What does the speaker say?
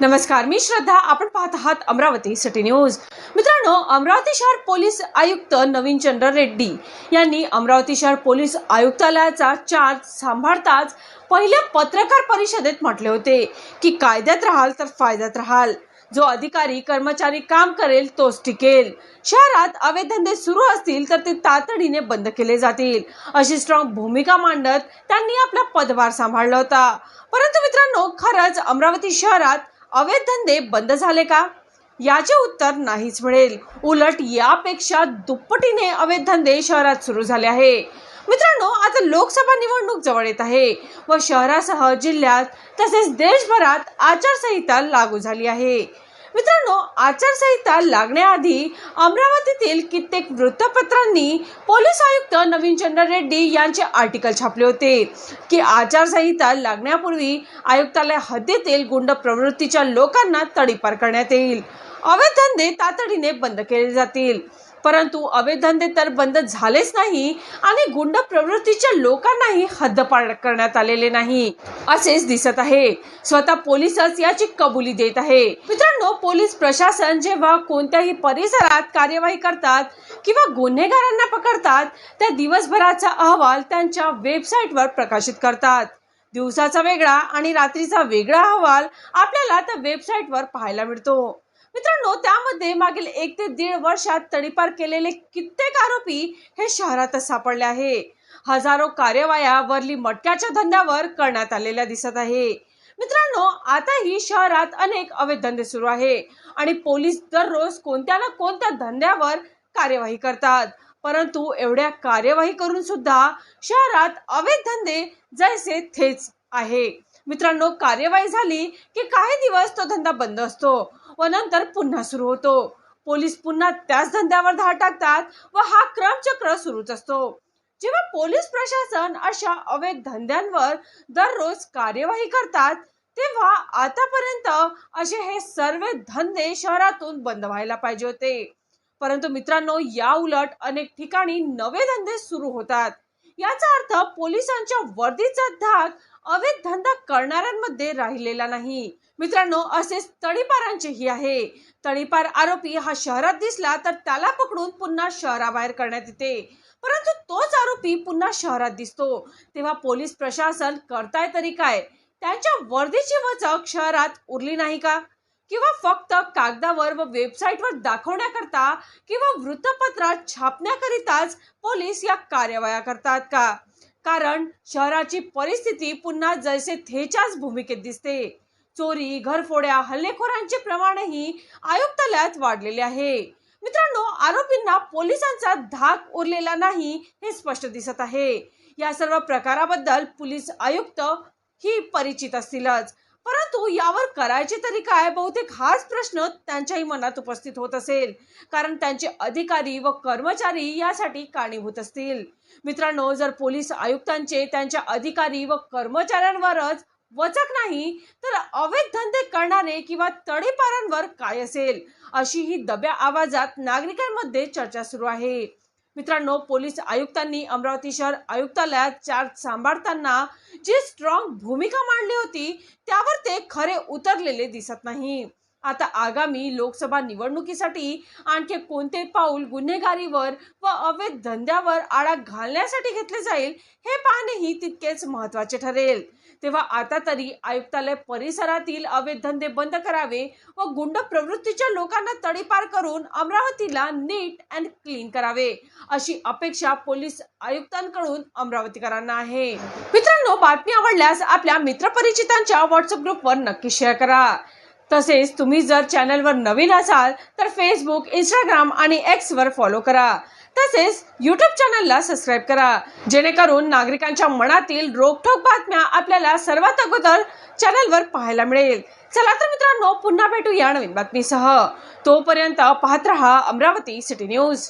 नमस्कार मी श्रद्धा. आपण पाहत आहात अमरावती सिटी न्यूज. मित्रांनो अमरावती शहर पोलीस आयुक्त नवीन चंद्र रेड्डी यांनी अमरावती शहर पोलीस आयुक्तालयाचा चार्ज सांभाळताच पहिल्या पत्रकार परिषदेत म्हटले होते की कायद्यात राहाल तर फायद्यात राहाल. जो अधिकारी कर्मचारी काम करेल तोच टिकेल. शहरात अवैध धंदे सुरू असतील तर ते तातडीने बंद केले जातील. अशी स्ट्रॉंग भूमिका मांडत त्यांनी आपला पदभार सांभाळला होता. परंतु मित्रांनो खरंच अमरावती शहरात अवैध धंदे बंद झाले का? याचे उत्तर नाहीच मिळेल. उलट यापेक्षा दुप्पटीने अवैध धंदे शहरात सुरू झाले आहे. मित्रांनो आता लोकसभा निवडणूक जवळ येत आहे व शहरासह जिल्ह्यात तसेच देशभरात आचारसंहिता लागू झाली आहे. मित्रांनो आचारसंहिता लागण्याआधी अमरावतीतील कित्येक वृत्तपत्रांनी पोलीस आयुक्त नवीन चंद्र रेड्डी यांचे आर्टिकल छापले होते की आचारसंहिता लागण्यापूर्वी आयुक्तालय हद्दीतील गुंड प्रवृत्तीच्या लोकांना तडीपार करण्यात येईल. अवैध धंदे तातडीने बंद केले जातील. परंतु अवैध धंदे तर बंद झालेच नाही आणि गुंड प्रवृत्तीच्या लोकांनाही हद्दपार करण्यात आलेले नाही. असेच दिसत आहे. स्वतः पोलीसच याची कबुली देत आहे. मित्रांनो पोलीस प्रशासन जेव्हा कोणत्याही परिसरात कार्यवाही करतात किंवा गुन्हेगारांना पकडतात त्या दिवसभराचा अहवाल त्यांच्या वेबसाईटवर प्रकाशित करतात. दिवसाचा वेगळा आणि रात्रीचा वेगळा अहवाल आपल्याला त्या वेबसाईटवर पाहायला मिळतो. मित्रांनो त्यामध्ये मागील एक ते दीड वर्षात तडीपार केलेले कित्येक आरोपी हे शहरातच सापडले आहे. हजारो कार्यवाया वरली मटक्याच्या धंद्यावर करण्यात आलेल्या दिसत आहे. मित्रांनो आताही शहरात अनेक अवैध धंदे सुरू आहे आणि पोलीस दररोज कोणत्या ना कोणत्या धंद्यावर कार्यवाही करतात. परंतु एवढ्या कार्यवाही करून सुद्धा शहरात अवैध धंदे जैसे थेच आहे. मित्रांनो कार्यवाही झाली की काही दिवस तो धंदा बंद असतो. व नंतर पुन्हा सुरू होतो. पोलीस पुन्हा त्याच धंद्यावर धाड टाकतात व हा क्रमचक्र सुरूच असतो. जेव्हा पोलीस प्रशासन अशा अवैध धंद्यांवर दररोज कार्यवाही करतात तेव्हा आतापर्यंत असे हे सर्व धंदे शहरातून बंद व्हायला पाहिजे होते. परंतु मित्रांनो या उलट अनेक ठिकाणी नवे धंदे सुरू होतात. याचा अर्थ पोलिसांच्या वर्दीचा धाक अवैध धंदा करणाऱ्यांमध्ये राहिलेला नाही. मित्रांनो असेच तडीपारांचेही आहे. तडीपार आरोपी हा शहरात दिसला तर त्याला पकडून पुन्हा शहराबाहेर करण्यात येते. परंतु तोच आरोपी पुन्हा शहरात दिसतो. तेव्हा पोलीस प्रशासन करताय तरी काय? त्यांच्या वर्दीची वचक शहरात उरली नाही का? किंवा फक्त कागदावर व वेबसाईटवर दाखवण्याकरता किंवा वृत्तपत्रात छापण्याकरिताच पोलीस या कार्यवाया करतात का? कारण शहराची परिस्थिती पुन्हा जैसे थेच्याच भूमिकेत दिसते. चोरी घरफोड्या हल्लेखोरांचे प्रमाणही आयुक्तालयात वाढलेले आहे. मित्रांनो आरोपींना पोलिसांचा धाक उरलेला नाही हे स्पष्ट दिसत आहे. या सर्व प्रकाराबद्दल पोलीस आयुक्त ही परिचित असतीलच. परंतु यावर करायचे तरी काय? बहुतेक हाच प्रश्न त्यांच्याही मनात उपस्थित होत असेल. कारण त्यांचे अधिकारी व कर्मचारी यासाठी कारणीभूत असतील. मित्रांनो जर पोलीस आयुक्तांचे त्यांच्या अधिकारी व कर्मचाऱ्यांवरच वचक नाही तर अवैध धंदे करणारे किंवा तडेपारांवर काय असेल? अशी ही दब्या आवाजात नागरिकांमध्ये चर्चा सुरू आहे. मित्रांनो पोलीस आयुक्तांनी अमरावती शहर आयुक्तालयात चार्ज सांभाळताना जी स्ट्रॉंग भूमिका मांडली होती त्यावर ते खरे उतरलेले दिसत नाही. आता आगामी लोकसभा निवडणुकीसाठी आणखी कोणते पाऊल गुन्हेगारीवर व अवैध धंद्यावर आळा घालण्यासाठी घेतले जाईल हे पाहणेही तितकेच महत्त्वाचे ठरेल. तेव्हा आता तरी आयुक्तालय परिसरातील अवैध धंदे बंद करावे व गुंड प्रवृत्तीच्या लोकांना तडीपार करून अमरावतीला नीट अँड क्लीन करावे अशी अपेक्षा पोलीस आयुक्तांकडून अमरावतीकरांना आहे. मित्रांनो बातमी आवडल्यास आपल्या मित्रपरिचितांच्या व्हॉट्सअप ग्रुपवर नक्की शेअर करा. तसेच तुम्ही जर चॅनलवर नवीन असाल तर फेसबुक इंस्टाग्राम आणि एक्सवर फॉलो करा. तसेच यूट्यूब चॅनलला सबस्क्राईब करा. जेणेकरून नागरिकांच्या मनातील रोखोक बातम्या आपल्याला सर्वात अगोदर चॅनलवर पाहायला मिळेल. चला तर मित्रांनो पुन्हा भेटू या नवीन बातमीसह. तोपर्यंत पाहत रहा अमरावती सिटी न्यूज